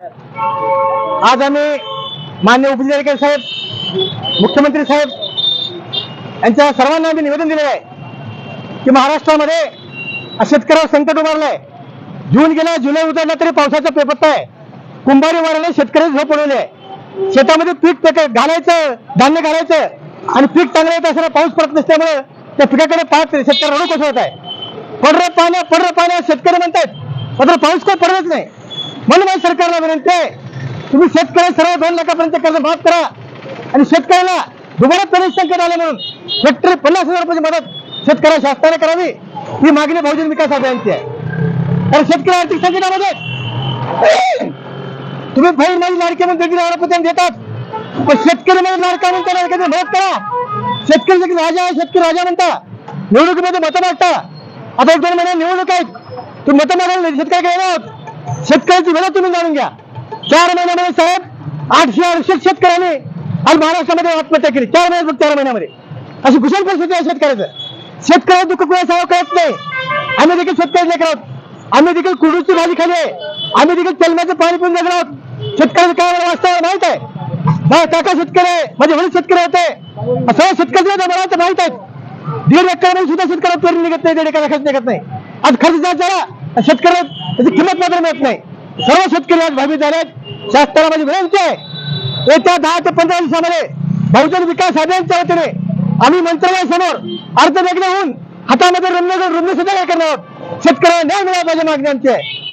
आज आम्ही मान्य उपजिल्हाधिकारी साहेब मुख्यमंत्री साहेब यांच्या सर्वांना आम्ही निवेदन दिलेलं आहे की महाराष्ट्रामध्ये शेतकऱ्यावर संकट उभारलंय. जून गेला जुलै उतरला तरी पावसाचा पेपत्ता आहे. कुंभारी वाढायला शेतकरी झोप उडवली आहे. शेतामध्ये पीक घालायचं धान्य घालायचं आणि पीक चांगलं येत असताना पाऊस पडत नसल्यामुळे त्या पिकाकडे पाहत शेतकरी रडू कसं होत आहे. पडरं पाण्या पडरं पाण्या शेतकरी म्हणतात मात्र पाऊस काही पडत नाही. म्हणून माझ्या सरकारला विनंती आहे तुम्ही शेतकरी सर्व दोन लाखापर्यंत कर्ज माफ करा. आणि शेतकऱ्याला दुबारा पेमेंट संकट आलं म्हणून हेक्टरी पन्नास हजार रुपयाची मदत शेतकऱ्या शासनाने करावी ही मागणी बहुजन विकास अभियानची आहे. कारण शेतकरी आर्थिक संकटामध्ये तुम्ही बहीण माझी लाडके म्हणून देखील आरोपत्याने देतात. पण शेतकरी म्हणजे लाडका म्हणतात कधी मदत करा. शेतकरी देखील राजा आहे शेतकरी राजा म्हणता. निवडणुकीमध्ये मतं मागता आता एक दोन महिने निवडणूक आहेत. तुम्ही मतं मागायला शेतकऱ्याकडे येणार शेतकऱ्याची वेळ तुम्ही जाणून घ्या. चार महिन्यामध्ये साहेब आठशे अडुसष्ट शेतकऱ्यांनी आणि महाराष्ट्रामध्ये आत्महत्या केली. चार महिन्यात चार महिन्यामध्ये. अशी कुशल परिस्थिती आहे शेतकऱ्याचं. शेतकऱ्याचं दुःख कुणा सांगावं कळत नाही. आम्ही देखील शेतकरी लेकर आहोत. आम्ही देखील कुडूची भाजी खाली आहे. आम्ही देखील तेलमाचं पाणी पिऊन जगलो आहोत. शेतकऱ्याचं काय मला वास्तव माहीत आहे? माझा काका शेतकरी आहे. माझे वडील शेतकरी होते. सर्व शेतकरी मला माहीत आहेत. दीड एकर सुद्धा शेतकऱ्याला पेरणी निघत नाही दीड एकर निघत नाही. आज खर्च जात झाला शेतकऱ्याला त्याची किंमत मात्र मिळत नाही. सर्व शेतकरी आज भावी झाले शासनाला माझी विनंती आहे. येत्या दहा ते पंधरा दिवसामध्ये बहुजन विकास आघाडीच्या वतीने आम्ही मंत्रालयासमोर अर्ज वेगळे होऊन हातामध्ये रम्य रम्य सुद्धा करणार आहोत. शेतकऱ्यांना न्याय मिळाला पाहिजे मागणी आमची आहे.